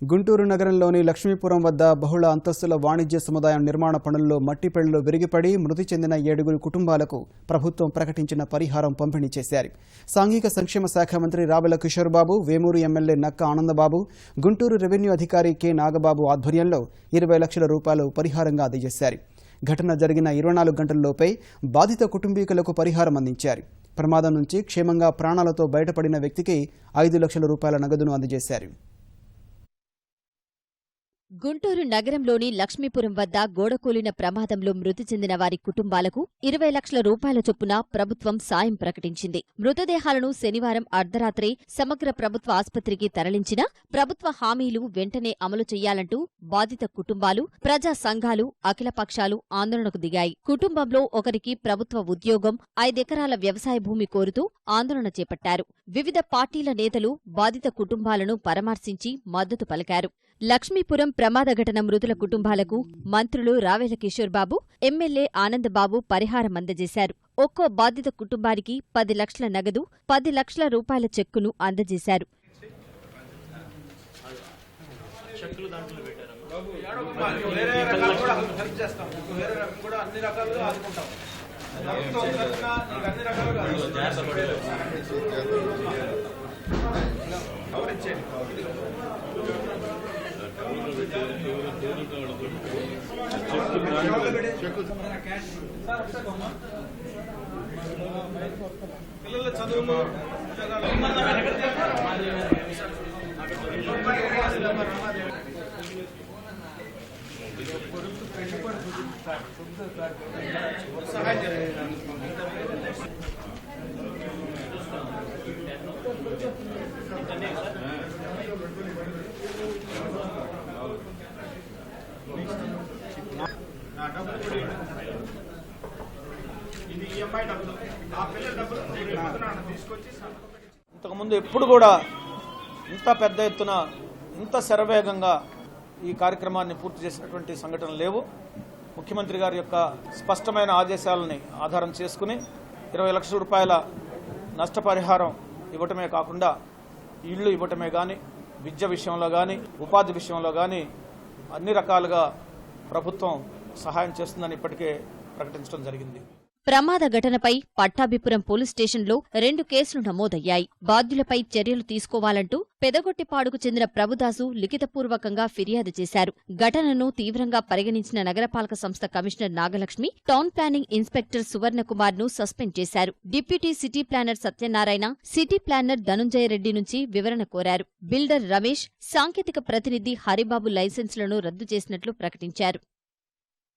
గుంటూరు నగరంలోని లక్ష్మీపురం వద్ద బహుళ అంతస్తుల వాణిజ్య సముదాయం నిర్మాణ పనుల్లో మట్టిపెళ్ళు విరిగిపడి మృతి చెందిన ఏడుగురు కుటుంబాలకు ప్రభుత్వం ప్రకటించిన పరిహారం పంపిణీ చేశారు. సాంఘిక సంక్షేమ శాఖ మంత్రి రావెల కిషోర్ బాబు వేమూరు ఎమ్మెల్యే నక్క ఆనందబాబు గుంటూరు రెవెన్యూ అధికారి కె నాగబాబు ఆధ్వర్యంలో ఇరవై లక్షల రూపాయలు పరిహారంగా అందజేశారు. ఘటన జరిగిన ఇరవై నాలుగు గంటల్లోపే బాధిత కుటుంబీకులకు పరిహారం అందించారు. ప్రమాదం నుంచి క్షేమంగా ప్రాణాలతో బయటపడిన వ్యక్తికి ఐదు లక్షల రూపాయల నగదును అందజేశారు. గుంటూరు నగరంలోని లక్ష్మీపురం వద్ద గోడకూలిన ప్రమాదంలో మృతి చెందిన వారి కుటుంబాలకు ఇరవై లక్షల రూపాయల చొప్పున ప్రభుత్వం సాయం ప్రకటించింది. మృతదేహాలను శనివారం అర్ధరాత్రి సమగ్ర ప్రభుత్వ ఆసుపత్రికి తరలించిన ప్రభుత్వ హామీలు వెంటనే అమలు చేయాలంటూ బాధిత కుటుంబాలు ప్రజా సంఘాలు అఖిలపక్షాలు ఆందోళనకు దిగాయి. కుటుంబంలో ఒకరికి ప్రభుత్వ ఉద్యోగం ఐదెకరాల వ్యవసాయ భూమి కోరుతూ ఆందోళన చేపట్టారు. వివిధ పార్టీల నేతలు బాధిత కుటుంబాలను పరామర్శించి మద్దతు పలికారు. లక్ష్మీపురం ప్రమాద ఘటన మృతుల కుటుంబాలకు మంత్రులు రావెల కిషోర్ బాబు ఎమ్మెల్యే ఆనందబాబు పరిహారం అందజేశారు. ఒక్కో బాధిత కుటుంబానికి పది లక్షల నగదు పది లక్షల రూపాయల చెక్కును అందజేశారు. అన్ని పిల్లల చదువులు సహాయం ఇంతకుముందు ఎప్పుడు కూడా ఇంత పెద్ద ఎత్తున ఇంత శరవేగంగా ఈ కార్యక్రమాన్ని పూర్తి చేసినటువంటి సంఘటనలు లేవు. ముఖ్యమంత్రి గారి యొక్క స్పష్టమైన ఆదేశాలని ఆధారం చేసుకుని ఇరవై లక్షల రూపాయల నష్టపరిహారం ఇవ్వటమే కాకుండా ఇళ్ళు ఇవ్వటమే కానీ విద్య విషయంలో కానీ ఉపాధి విషయంలో కానీ అన్ని రకాలుగా ప్రభుత్వం సహాయం చేస్తుందని ఇప్పటికే ప్రకటించడం జరిగింది. ప్రమాద ఘటనపై పట్టాభిపురం పోలీస్ స్టేషన్లో రెండు కేసులు నమోదయ్యాయి. బాధ్యులపై చర్యలు తీసుకోవాలంటూ పెదగొట్టిపాడుకు చెందిన ప్రభుదాసు లిఖితపూర్వకంగా ఫిర్యాదు చేశారు. ఘటనను తీవ్రంగా పరిగణించిన నగరపాలక సంస్థ commissioner Nagalakshmi town planning inspector సువర్ణకుమార్ను suspend చేశారు. Deputy city planner Satyanarayana city planner Dhanunjaya Reddy నుంచి వివరణ కోరారు. బిల్డర్ రమేష్ సాంకేతిక ప్రతినిధి హరిబాబు లైసెన్సులను రద్దు చేసినట్లు ప్రకటించారు.